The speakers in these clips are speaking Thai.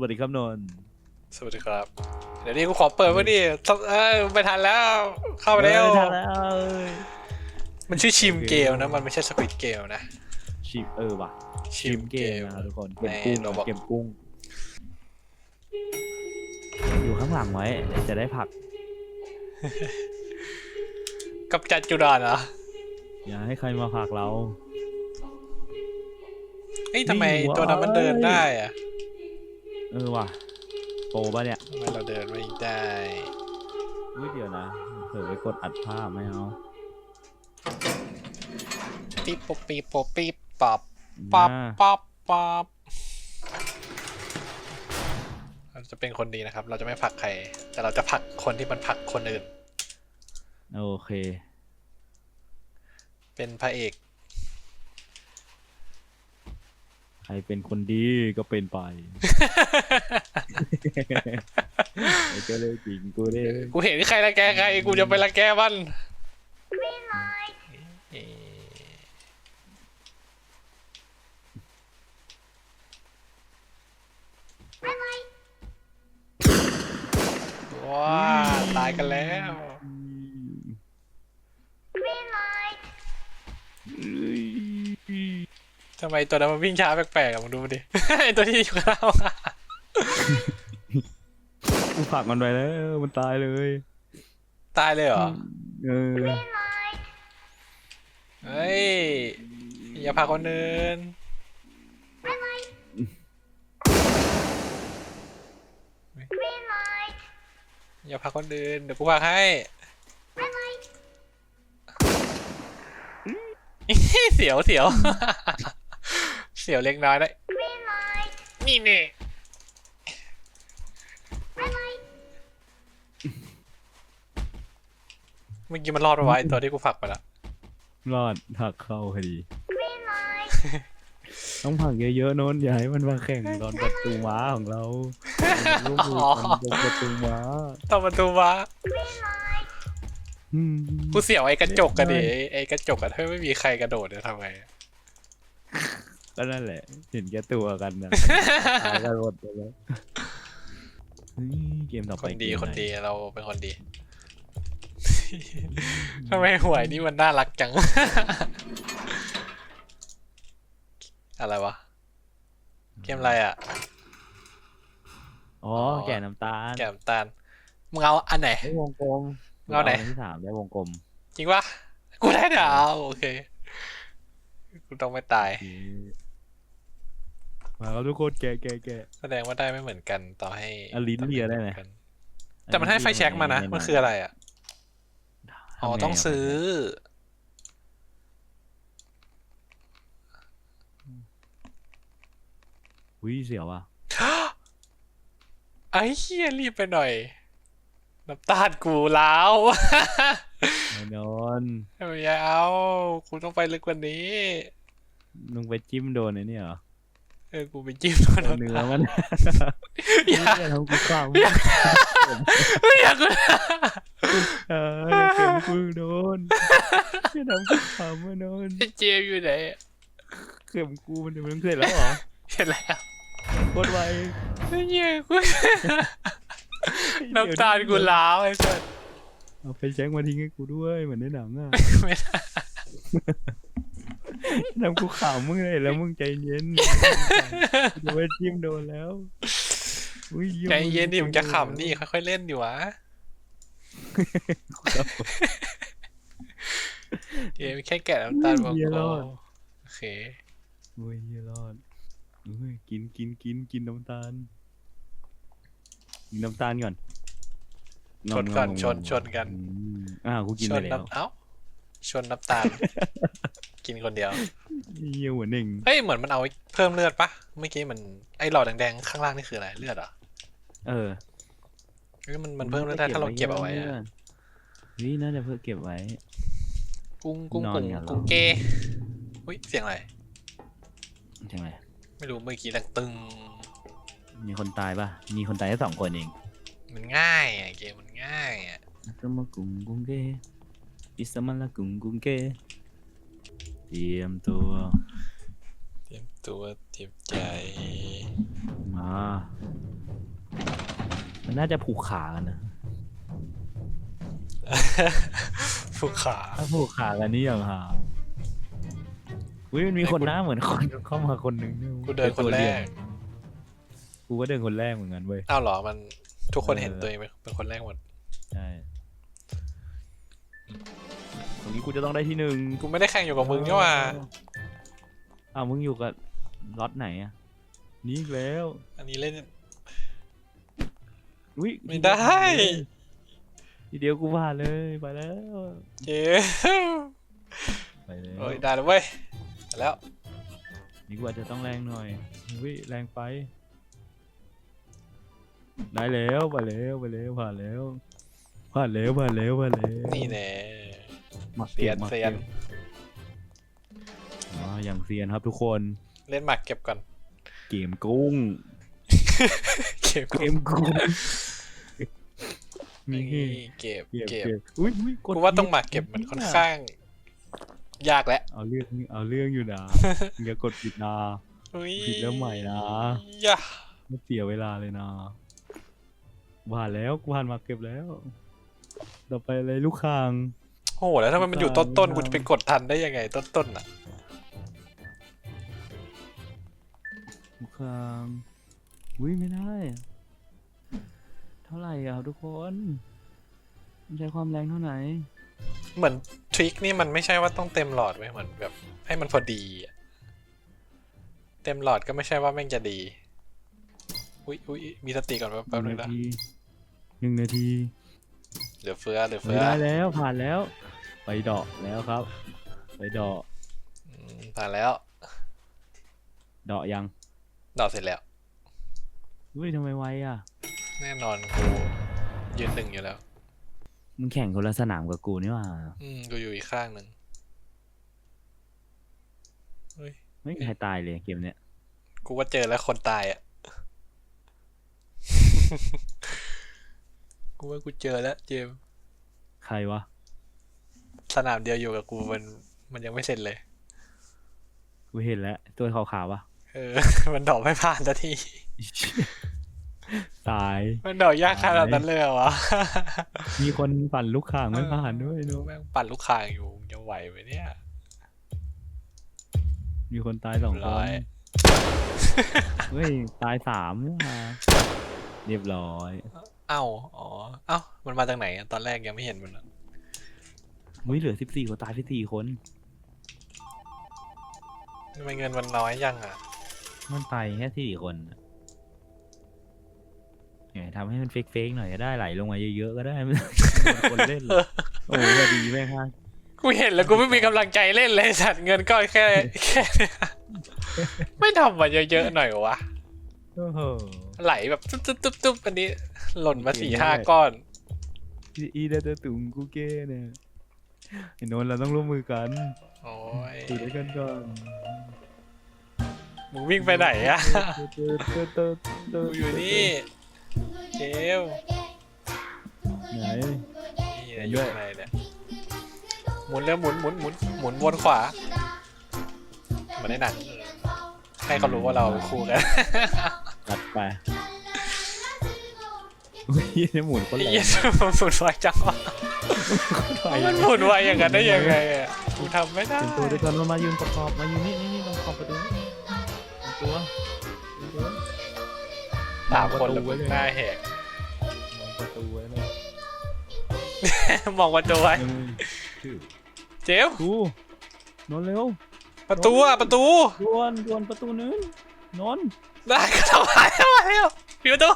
วัสดีครับนนท์สวัสดีครับ เดี๋ยวนี้กูขอเปิดไว้ดิเอ้ยไม่ทันแล้ว เข้าไปแล้วไม่ทันแล้วมันชื่อชิมโอเคเกลนะ มันไม่ใช่สควิตเกลนะ ชิมเออว่ะชิมเกมนะทุกคนเกมในกุ้งโรบอกเกมกุ้ง อยู่ข้างหลังไว้จะได้ผลัก กับจัดจุดานเหรออย่าให้ใครมาผลักเราเฮ้ยทำไมนี่วะตัวนั้นมันเดินได้อะ เออว่ะโปรปะเนี่ยทำไมเราเดินไม่ได้อุ้ยเดี๋ยวนะเผื่อไปกดอัดภาพไม่เอาปิ๊บป๊บปิ๊บป๊บปิ๊บปับปับอ่าปับปับเราจะเป็นคนดีนะครับ เราจะไม่ผลักใคร แต่เราจะผลักคนที่มันผลักคนอื่น โอเค เป็นพระเอก ใครเป็นคนดีก็เป็นไปไอ้เจ้าเล่ห์จริงกูเล่ห์กูเห็นใครละแกใครกูจะไปละแกมันเอ่อว้าตายกันแล้ว ทำไมตัวนั้นมันวิ่งช้าแปลกๆอะมึงดูดิ ไอตัวที่อยู่ข้างล่างอะกูผลักมันไปแล้ว มันตายเลยตายเลยเหรอ เออเฮ้ย อย่าพาคนอื่นอย่าพาคนอื่นเดี๋ยวกูพาให้ เสียวเสียวเสียวเล็กน้อยได้นี่นี่เมื่อกี้มันรอดปะวะไอตัวที่กูฝักไปละรอดผลักเข้าพอดีต้องผลักเยอะๆโน้นอย่าให้มันมาแข่งตอนประตูม้าของเราลูกมันเป็นประตูม้าต่อประตูวะอืมกูเสียวไอ้กระจกกันดิไอ้ไอ้กระจกอะถ้าไม่มีใครกระโดดจะทำไง ก็นั่นแหละเห็นแก่ตัวกันนะตายกันหมดเลยแล้วเฮ้ยเกมต่อคไปนดีเกมคนไหดีเราเป็นคนดี ทำไมหวยนี่มันน่ารักจัง อะไรวะ เกมอะไรอะ อ๋อแก่น้ำตาลแกมตาลมึงเอาอันไหนได้วงกลมเอาไหน ที่สามได้วงกลมจริงปะกูได้ดาวโอเค กูต้องไม่ตาย มาแล้วทุกคนแกะแกะแกะ แสดงว่าได้ไม่เหมือนกันต่อให้อะลิ้นเลียได้ไหม กันแต่มันให้ไฟแช็กมานะมันคืออะไรอะอ๋อต้องซื้ออุ้ยเสียวอะไอ้เฮียรีบไปหน่อยน้ำตาลกูแล้ว แน่นอนไม่เอากูต้องไปลึกกว่านี้ มึงไปจิ้มโดนไอ้นี่เหรอ เออกูไปจิ้มโดนโดนเนื้อมันอย่าอย่าทำกูข้าวอย่าอย่ากูเอออย่าเข็มกูโดนอย่าทำกูขำมาโดนเจมส์อยู่ไหนเข็มกูมันจะมันเสร็จแล้วเหรอเห็นแล้วโคตรไวไอ้เหี้ยกูน้ำตาลกูล้าวไอ้สัสเอาไฟแช็กมาทิ้งให้กูด้วยเหมือนในหนังอะไม่ได้ ทำกูขำมึงเลยแล้วมึงใจเย็นจะไปจิ้มโดนแล้วอุ๊ใจเย็นดิมึงจะขำดิค่อยๆเล่นดิวะเจมส์แค่แกะน้ำตาลบอกโอเคโอ้ยเหี้ยรอดเอ้ยกินกินกินกินน้ำตาลกินน้ำตาลก่อนชนก่อนงมๆๆชนชนกันอืมอ่ากูกินชไปนแล้วน้ำเอ้าชนน้ำตาล กินคนเดียวเยี่ยหัวหนึ่งเฮ้ยเหมือนมันเอาไว้เพิ่มเลือดปะเมื่อกี้มันไอ้หลอดแดงๆข้างล่างนี่คืออะไรเลือดเหรอเออเฮ้ยมันมันเพิ่มเลือดได้ถ้าเราเก็บเอาไว้อะเฮ้ยน่าจะเพิ่งเก็บไว้ กุ้งกุ้งนอนกุ้งกันเหรอกุ้งเกอุ้ยเสียงอะไรใช่ไหมไม่รู้เมื่อกี้ดังตึง มีคนตายป่ะมีคนตายแค่สองคนเองมันง่ายอะเกมมันง่ายอะสมากุงกุงเกอิสมาลากุงกุงเก เตรียมตัว เตรียมตัวเตรียมใจ มาน่าจะผูกขากันนะผูกขาถ้าผูกขากันนี่อย่างหาวิมันมีคนหน้าเหมือนคนเข้ามาคนหนึ่งกูเดินคนแรก กูก็เดินคนแรกเหมือนกันเว้ยอ้าวเหรอมันทุกคนเออเห็นตัวเองเป็นเป็นคนแรกหมด นี้กูจะต้องได้ที่หนึ่งกูไม่ได้แข่งอยู่กับมึงนี่หว่าอ้าวมึงอยู่กับล็อตไหนอะนี่อีกแล้วอันนี้เล่น อุ้ยไม่ได้ ทีเดียวกูผ่านเลยไปแล้วเจ๊ไปแล้วเอ้ยได้แล้วเว้ยไปแล้วนี่กูอาจจะต้องแรงหน่อยอุ้ยแรงไปได้แล้วไปแล้วไปแล้วผ่านแล้วผ่านแล้วผ่านแล้วผ่านแล้ว นี่แน่ หมักเซียนก็บหมักเซียนก็บอ๋ออย่างเซียนครับทุกคนเล่นหมากเก็บก่อน เกมกุ้งเก็บเกมกุ้งมีนี่เก็บเก็บเก็บเก็บอุ้ยอุ้ยดกูว่าต้องหผิดมากเก็บมันค่อนข้าง ยากแล้วเอาเรื่องเอาเรื่องอยู่นะอย่ากดผิดนะ อุ้ยผิดเริ่มใหม่นะ ย่าไม่เสียเวลาเลยนะผ่านแล้วกูผ่านมาเก็บแล้ว ต่อไปเลยลูกคาง โอ้โหแล้วถ้ามันอยู่ต้นต้นๆกูจะไปกดทันได้ยังไง ต้นต้นๆอะลูกคางอุ้ยไม่ได้ เท่าไหร่อะทุกคนมันใช้ความแรงเท่าไหร่เหมือนทริคนี่มันไม่ใช่ว่าต้องเต็มหลอดไว้ยเหมือนแบบ ให้มันพอดีอะเต็มหลอดก็ไม่ใช่ว่าแม่งจะดี อุ้ยอุ้ยมีสติก่อนแป๊บหแป๊บนึนึ่งงนานะทีหนึ่งนาที เหลือเฟือเหลือไม่เฟือได้แล้วผ่านแล้ว ไปเดอกแล้วครับ ไปเดอกอืมผ่านแล้วเดอกยังดอกเสร็จแล้ว อุ้ยทำไมไวอะ แน่นอนกูยืนหนึ่งอยู่แล้ว มึงแข่งคนละสนามกับกูนี่หว่าอืมกูอยู่อีกข้างหนึ่งเฮ้ย ไม่มีใครตายเลยเกมเนี้ยกูว่าเจอแล้วคนตายอะ กูว่ากูเจอแล้วเจมส์ใครวะ สนามเดียวอยู่กับกูมันมันยังไม่เสร็จเลย กูเห็นแล้ว ตัวขาวๆวะเออ มันดอกไม่ผ่านสักที ตาย มันดอกยากขนาดนั้นเลยเหรอวะ มีคนปั่นลูกข่างไม่ผ่านด้วยดูเนอะแม่งปั่นลูกคางอยู่ยังไหวไหมเนี่ย มีคนตายสองคร้อนยเฮ้ย ตายสามนี่หว่าเรียบร้อย เอ้า อ๋อ เอ้า มันมาจากไหนอะตอนแรกยังไม่เห็นมันอะ อุ้ยเหลือสิบสี่คนตายไปสี่คน ทำไมเงินมันน้อยยังอะ มันตายแค่สี่คนน่ะเนี่ยทำให้มันเฟกๆหน่อยก็ได้ไหลลงมาเยอะๆก็ได้ไม่ต้องคนเล่นเลยโอ้โหพอดีแม่งฮะกูเห็นแล้วกูไม่มีกำลังใจเล่นเลยสัตว์เงินก็แค่แค่เนี่ยไม่ทำมาเยอะๆหน่อยวะ โอ้โหไหลแบบตุ๊บตุ๊บตุ๊บตุ๊บอันนี้ หล่นมาเก่งสี่มากห้าก้อนอีอีเดตตุงกูเก้เนี่ย ไอ้นนท์เราต้องร่วมมือกันโอ้ยอยู่ด้วยกันก่อนมึงวิ่งไปไหนอะเติร์ดเติร์ดเติร์ดเติร์ดกูอยู่นี่เจมส์ไหน นี่นะอยู่ข้างในเนี่ยหมุนแล้วหมุนหมุนหมุนหมุนวนขวาเหมันในหนังให้เขารู้ว่าเราเป็นคู่กันตัดไปอุ้ยนี่หมุนคนไอ้แรเหี้ยงมันหมุนไวจังวะถอย มันหมุนไวอย่างนั้นได้ยังไงอะกูทำไม่ได้เป็นตัวด้วยกันมายืนประกอบมาอยู่นี่นี่นี่ตรงขอบประตูนี่เป็นตัวเป็นตัวสามคนแล้วมึงหน้าแหกมองประตูไว้เลยมองประตูไว้หนึ่งชื่อเจมส์กูนอนเร็วประตูอะประตูดวนดวนประตูนึงนอนได้ก็ทำไมทำไมอะปิดประตู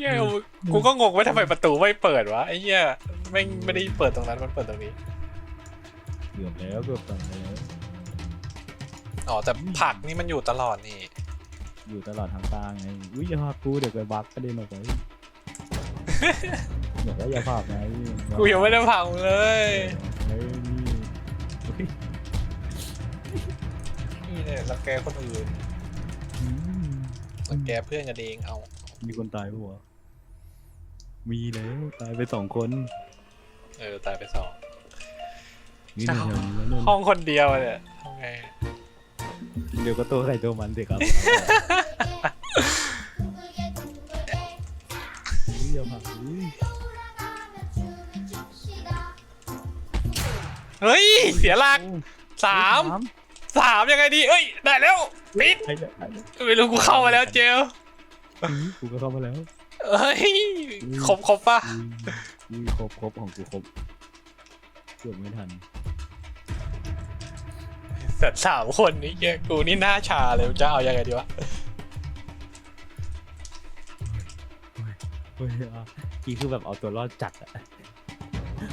เฮียกูก็งงว่าทำไมประตูไม่เปิดวะไอ้เหี้ยไม่งไม่ได้เปิดตรงนั้นมันเปิดตรงนี้เกือบแล้วเกือบตายแล้วอ๋อแต่ผักนี่มันอยู่ตลอดนี่ อยู่ตลอดทางตางไงอุ้ยอย่าพากูเดี๋ยวไปบักกระเด็นออกไปเดี๋ยวก็อย่าพาไงกูยังไม่ได้พังเลยเฮ้ยนี่เฮ้ยนี่เนี่ยรังแกคนอื่นอืมรังแกเพื่อนกันเองเอา มีคนตายปะวะ มีแล้วตายไปสองคนเออตายไปสองนี่เดี๋ยวนี้วนู่นห้องคนเดียวเนี่ยทำไงเดี๋ยวก็ตัวใครตัวมันสิครับกอุ๊เฮ้ย เสียหลักสามสามยังไงดีเอ้ย ได้แล้วปิดไม่รู้กูเข้ามาแล้วเจล กูก็เข้ามาแล้ว เฮ้ยครบครบปะอุ้ยอุ้ยครบครบของกูครบเกือบไม่ทันแต่สามคนนี้เหี้ยกูนี่หน้าชาเลยจะเอายังไงดีวะเฮ้ยอะกีคือแบบเอาตัวรอดจัดอะ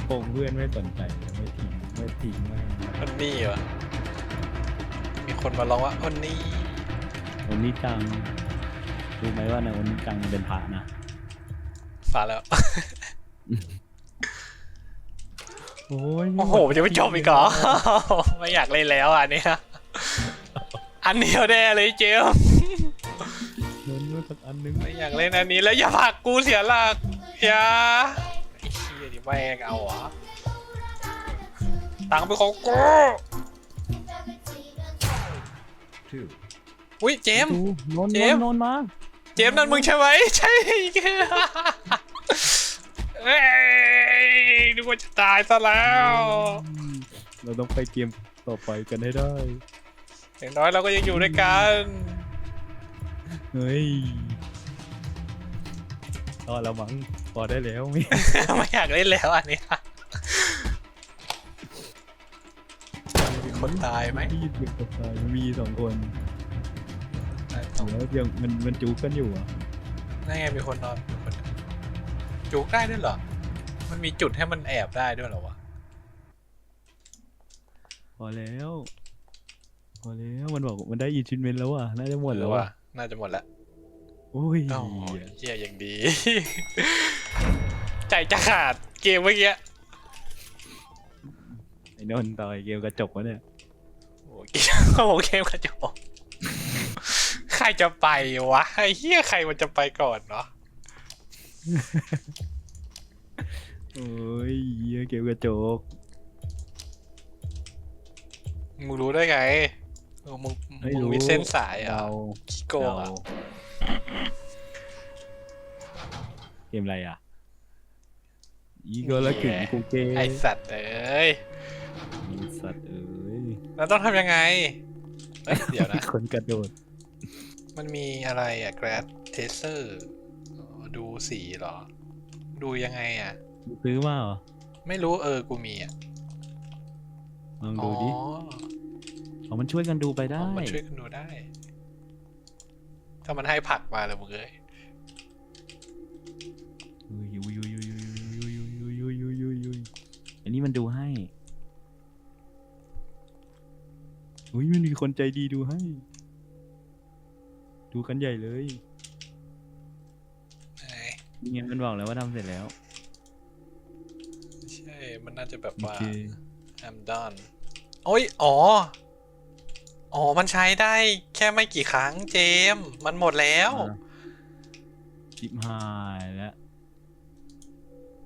คงเพื่อนไม่สนใจไม่ทิ้งไม่ทิ้งไม่มันนี่วะมีคนมาร้องว่าอันนี้ วันนี้จังรู้ไหมว่าในวันนี้จังเป็นพระนะ ฟ้าแล้ว โอ้ยโอ้โหมันจะไม่จบอีกเหรอ ไม่อยากเล่นแล้วอันเนี้ยอันเดียวแน่เลยเจลเงินมาสักอันนึงไม่อยากเล่นอันนี้แล้วอย่าผลักกูเสียหลักอย่าไอ้เหี้ยดิแม่งเอาเหรอตังค์เป็นของกูอุ้ยเจมส์ ดูนนเจนมส์นนมา เจมส์นั่นมึงใช่ไหมใช่ ว่าจะตายซะแล้วอืมเราต้องไปเกมต่อไปกันให้ได้ อย่างน้อยเราก็ยังอยู่ด้วยกัน เฮ้ยรอดแล้วมั้งพอได้แล้วไม่ไม่อยากเล่นแล้วอันเนี้ยมีคนตายไหมมีเด็กกับตายมีสองคนแล้วยังมันมันจูบกันอยู่อะนั่นไงมีคนนอนมีคนจุกได้ด้วยเหรอ มันมีจุดให้มันแอบได้ด้วยเหรอวะ พอแล้ว พอแล้วมันบอกมันได้อินชินเมนแล้วอะ น่าจะหมดแล้วอะ น่าจะหมดละโอ้ยโอ้ยเฮียยังดี ใจจะขาดเกมเมื่อกี้ไอ้นนท์ต่อยเกมกระจกวะเนี่ยโอ้โหเกมโอ้โหเกมกระจก ใครจะไปวะไอ้เฮียใครมันจะไปก่อนเนาะ โอ้ยเหี้ยเกมกระจกมึงรู้ได้ไงเออมึงไม่มึงรู้มีเส้นสายอะ เราขี้โกงอะเกมอะไรอะอีก็ละกึ่งกูเกมไอสัตว์เอ้ยไอ้สัตว์เอ้ยแล้วต้องทำยังไงเอ้ยเดี๋ยวนะ คนกระโดดมันมีอะไรอะ grad tracer อ๋อดูสีเหรอ ดูยังไงอะ ซื้อมาเหรอ ไม่รู้เออกูมีอะลองอ๋ดูอดิเอามันช่วยกันดูไปได้มันช่วยกันดูได้ ถ้ามันให้ผักมาเลยมึงเอ้ยอุ้ยอุ้ยอุ้ยอุ้ยอุ้ยอุ้ยอุ้ยอุ้ยอุ้ยอุ้ยอุ้ยอันนี้มันดูให้อุ้ยมันมีคนใจดีดูให้ ดูกันใหญ่เลยไหนนี่ไงมันบอกแล้วว่าทำเสร็จแล้วไม่ใช่ มันน่าจะแบบโอว่าเค I'm done โอ้ย อ๋อ อ๋อ มันใช้ได้แค่ไม่กี่ครั้งเจมส์มันหมดแล้วอะชิบหายแล้ว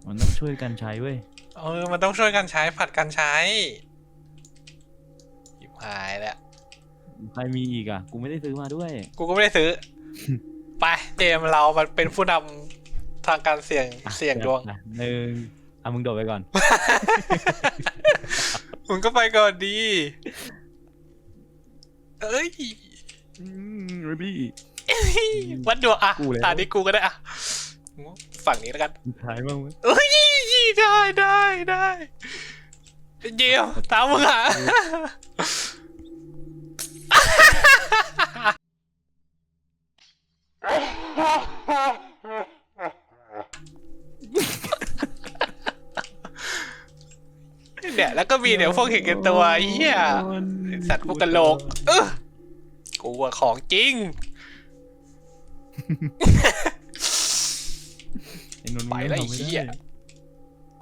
มันต้องช่วยกันใช้เว้ย เออ มันต้องช่วยกันใช้ผัดกันใช้หยิบหายแล้ว ใครมีอีกอะ กูไม่ได้ซื้อมาด้วย กูก็ไม่ได้ซื้อ ไป เจมส์เรามันเป็นผู้นำทางการเสี่ยง เสี่ยงดวงอะหนึ่งอะมึงโดดไปก่อน มึงก็ไปก่อนดีเอ้ยอืมเรบี้วัดดวงอะกูแล้ว ตานี้กูก็ได้อะฝั่งนี้แล้วกันท้ายบ้างไหมเอ้ยได้ได้ได้เจียวตามมึงอะ เนี่ย แล้วก็มีเดี๋ยวพวกเห็นกันตัวไอ้เหี้ยสัตว์พวกกะโหลกเออกูว่าของจริงไอ้นนท์ไปแล้วมึงทำม่ไอ้เหี้ยด้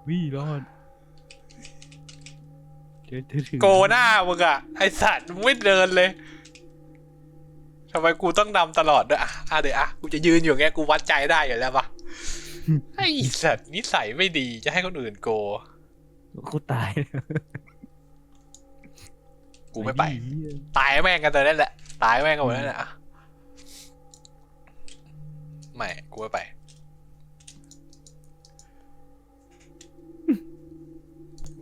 วิ่รอดเดี๋ยวเดี๋ยวถึงโกหน้ามึงอะไอสัตว์มึงไม่เดินเลยทำไมกูต้องนำตลอดด้วยอะอะเดี๋ยวอะกูจะยืนอยู่อย่างเงี้ยกูวัดใจได้อยู่แล้วปะไอสัตว์นิสัยไม่ดีจะให้คนอื่นโก กูตายกูไม่ไปอ้เหี้ยตายแม่งกันแต่นั่นแหละ ตายแม่งกันหมดนั่นแหละอะไม่ กูไม่ไป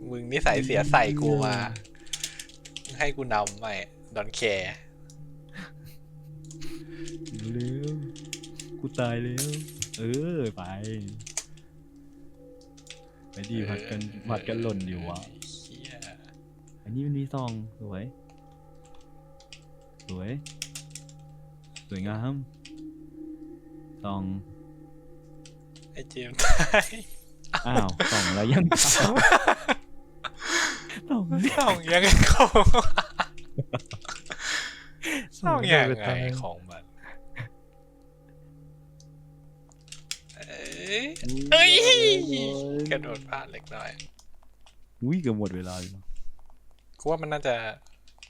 มึงนินิสัยเสียใส่กูมา ให้กูนำไม่ดอนแคร์เร็วกูตายแล้ว เออ ไปไป ดีผัดกันผัดกันหล่นอยู่วะเหี้ยอันนี้มันมีซองสวย สวย สวยงามซอง ไอ้เจมส์ตายอ้าวสองแล้วยังสองส่องยังไงของส่องยังไงของ เอ้ยกระโดดพลาดเล็กน้อยอุ้ยเกือบหมดเวลาเลยกูว่ามันน่าจะ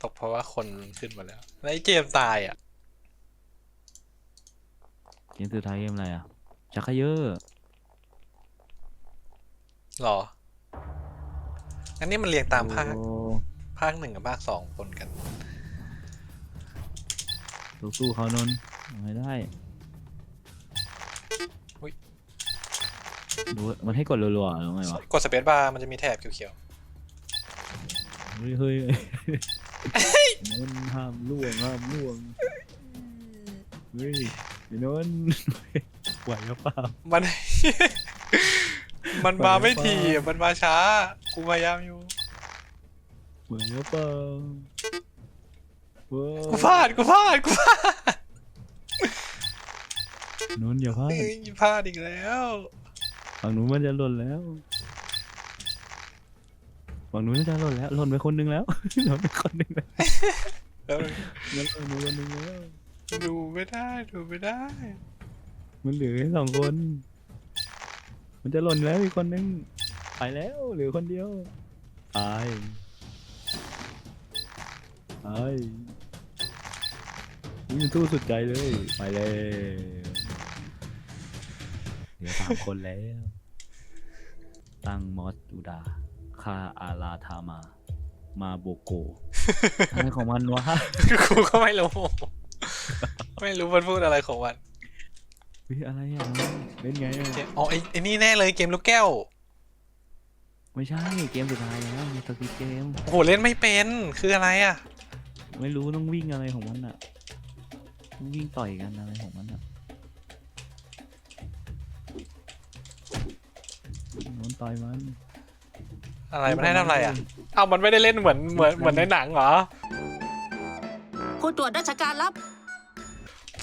ตกเพราะว่าคนขึ้นมาแล้วแล้วไอ้เจมส์ตายอะเกมสุดท้ายเกมอะไรอะชักเขยอหรอ อันนี้มันเรียงตามภาคโอ้ภาคหนึ่งกับภาคสองปนกัน สู้ๆเขานนท์เอาให้ได้ ดูมันให้กดรัวๆหรือไงวะกดสเปซบาร์มันจะมีแถบเขียวเฮ้ยเฮ้ยนนท์ห้ามล่วงห้ามล่วงเฮ้ยไอ้นนท์ไหวหรือเปล่าๆ มัน มันมาไม่ทีอะมันมาช้า กูพยายามอยู่ ไหวหรือเปล่าว้าวกูพลาด กูพลาด กูพลาดนนท์อย่าพลาดเอ้ยพลาดอีกแล้ว ฝั่งนู้นมันจะหล่นแล้วฝั่งนู้นมันจะหล่นแล้วหล่นไปคนหนึงแล้วหล่นไปคนหนึงแล้วแล้วมันหล่นไปคนหนึงแล้ว ดูไม่ได้ดูไม่ได้ มันเหลือแค่สองคน มันจะหล่นแล้วอีกคนนึงไปแล้วเหลือคนเดียวตายตายนี่มันสู้สุดใจเลย ไปเลย เหลือสามคนแล้ว ตั้งมอสอูดา คาอาราธามา มาโบโกอะไรของมันวะกูก็ไม่รู้ ไม่รู้มันพูดอะไรของมันเฮ้ยอะไรอะเล่นไงอะเกมอ๋อไอ้ไอ้นี่แน่เลยเกมลูกแก้ว ไม่ใช่เกมสุดท้ายแล้วมีสกิปเกมโอ้โหเล่นไม่เป็นคืออะไรอะ ไม่รู้ต้องวิ่งอะไรของมันอะต้องวิ่งต่อยกันอะไรของมันอะ ต่อยมันอะไรมันให้ทำอะไรอะเอ้ามันไม่ได้เล่นเหมือนเหมือนเหมือนในหนังเหรอ ผู้ตรวจราชการรับ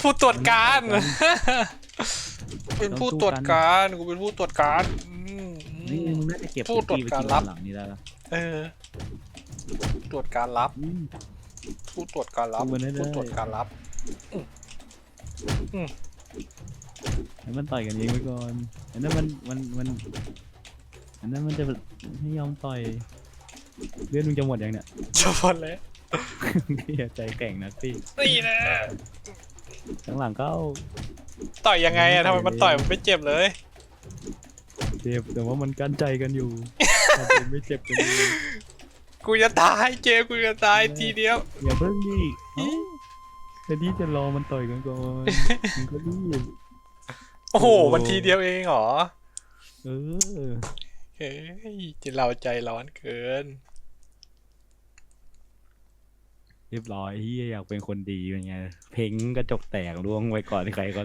ผู้ตรวจการ เป็นผู้ตรวจการกูเป็นผู้ตรวจการอืมอืนี่มมึงน่าจะเก็บผู้ตรวจการรับหลังนี้ได้ละเออตรวจการรับ อืม ผู้ตรวจการรับดูมันให้ได้ผู้ตรวจการรับ ให้มันต่อยกันเองไปก่อนอันนั้นมันมันมัน อันนั้นมันจะไม่ยอมต่อยเลือดมึงจะหมดยังเนี่ยจบแล้วพี่อย่าใจแข็งนะพี่นี่นะข้างหลังเข้าต่อยยังไงอะทำไมมันต่อยมันไม่เจ็บเลย เจ็บแต่ว่ามันกั้นใจกันอยู่แต่ผมไม่เจ็บกันอยู่กูจะตายเจกูจะตายทีเดียว อย่าเพิ่งดิเอ้าแต่ที่จะรอมันต่อยกันก่อนมึงก็รีบโอ้โหโอ้มันทีเดียวเองเหรอ เออ เฮ้ยจะเราใจร้อนเกิน เรียบร้อยเฮียอยากเป็นคนดีเป็นไง เพ้งกระจกแตกล่วงไปก่อนใครก็